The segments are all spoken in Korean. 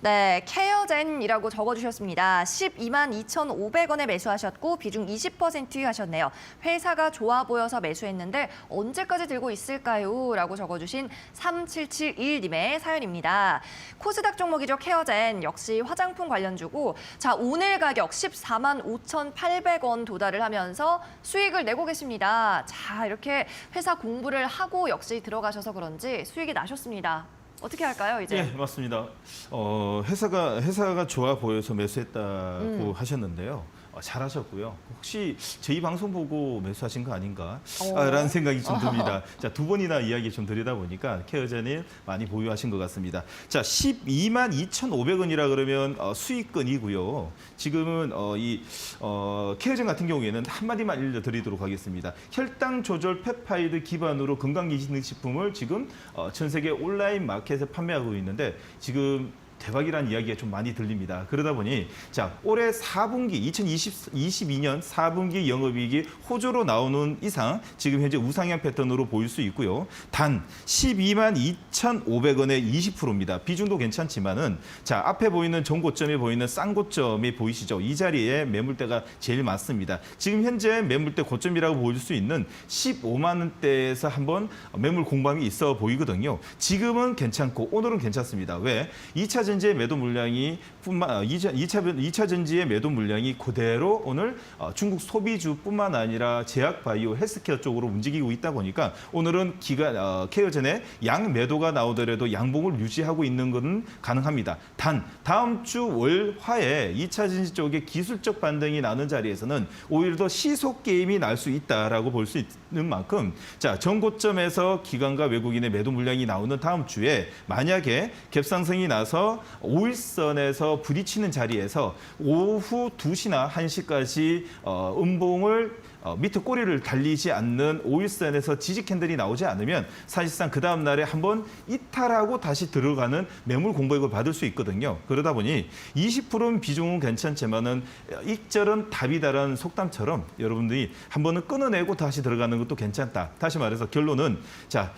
네, 케어젠이라고 적어주셨습니다. 12만 2,500원에 매수하셨고 비중 20% 하셨네요. 회사가 좋아 보여서 매수했는데 언제까지 들고 있을까요? 라고 적어주신 3771님의 사연입니다. 코스닥 종목이죠, 케어젠. 역시 화장품 관련주고 자 오늘 가격 14만 5,800원 도달을 하면서 수익을 내고 계십니다. 자 이렇게 회사 공부를 하고 역시 들어가셔서 그런지 수익이 나셨습니다. 어떻게 할까요, 이제? 예, 맞습니다. 어, 회사가 회사가 좋아 보여서 매수했다고 음. 하셨는데요. 어, 잘하셨고요. 혹시 저희 방송 보고 매수하신 거 아닌가? 어. 아, 라는 생각이 좀 듭니다. 자, 두 번이나 이야기 좀 드리다 보니까 케어젠이 많이 보유하신 것 같습니다. 자, 12만 2,500원이라 그러면 어, 수익권이고요. 지금은 어, 이 어, 케어젠 같은 경우에는 한마디만 알려드리도록 하겠습니다. 혈당 조절 펩타이드 기반으로 건강기능식품을 지금 어, 전 세계 온라인 마켓에 판매하고 있는데 지금 대박이라는 이야기가 좀 많이 들립니다. 그러다 보니 자 올해 4분기 2022년 4분기 영업이익이 호조로 나오는 이상 지금 현재 우상향 패턴으로 보일 수 있고요. 단 12만 2,500원의 20%입니다. 비중도 괜찮지만은 자 앞에 보이는 전고점에 보이는 쌍고점이 보이시죠? 이 자리에 매물대가 제일 많습니다. 지금 현재 매물대 고점이라고 보일 수 있는 15만 원대에서 한번 매물 공방이 있어 보이거든요. 지금은 괜찮고 오늘은 괜찮습니다. 왜? 2차 전지의 매도 물량이 뿐만 어, 2차, 2차, 2차 전지의 매도 물량이 그대로 오늘 어, 중국 소비주뿐만 아니라 제약 바이오 헬스케어 쪽으로 움직이고 있다 보니까 오늘은 기가 어, 케어전에 양 매도가 나오더라도 양봉을 유지하고 있는 것은 가능합니다. 단 다음 주 월화에 2차 전지 쪽에 기술적 반등이 나는 자리에서는 오히려 더 시속 게임이 날 수 있다라고 볼 수 있는 만큼 자 전고점에서 기관과 외국인의 매도 물량이 나오는 다음 주에 만약에 갭상승이 나서 5일선에서 부딪히는 자리에서 오후 2시나 1시까지 어, 음봉을 어, 밑에 꼬리를 달리지 않는 5일선에서 지지 캔들이 나오지 않으면 사실상 그 다음 날에 한번 이탈하고 다시 들어가는 매물 공백을 받을 수 있거든요. 그러다 보니 20%는 비중은 괜찮지만은 익절은 답이다라는 속담처럼 여러분들이 한 번은 끊어내고 다시 들어가는 것도 괜찮다. 다시 말해서 결론은 자,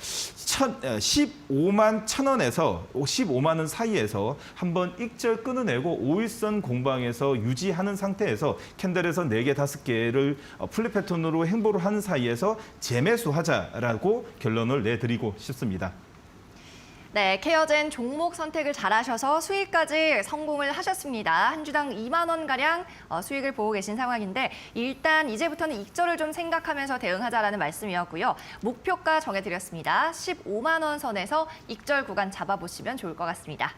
천, 어, 15만 천 원에서 15만 원 사이에서 한 번 익절 끊어내고 5일선 공방에서 유지하는 상태에서 캔들에서 4개, 5개를 플랫 패턴으로 행보를 하는 사이에서 재매수하자라고 결론을 내드리고 싶습니다. 네, 케어젠 종목 선택을 잘하셔서 수익까지 성공을 하셨습니다. 한 주당 2만 원 가량 어, 수익을 보고 계신 상황인데 일단 이제부터는 익절을 좀 생각하면서 대응하자라는 말씀이었고요. 목표가 정해드렸습니다. 15만 원 선에서 익절 구간 잡아보시면 좋을 것 같습니다.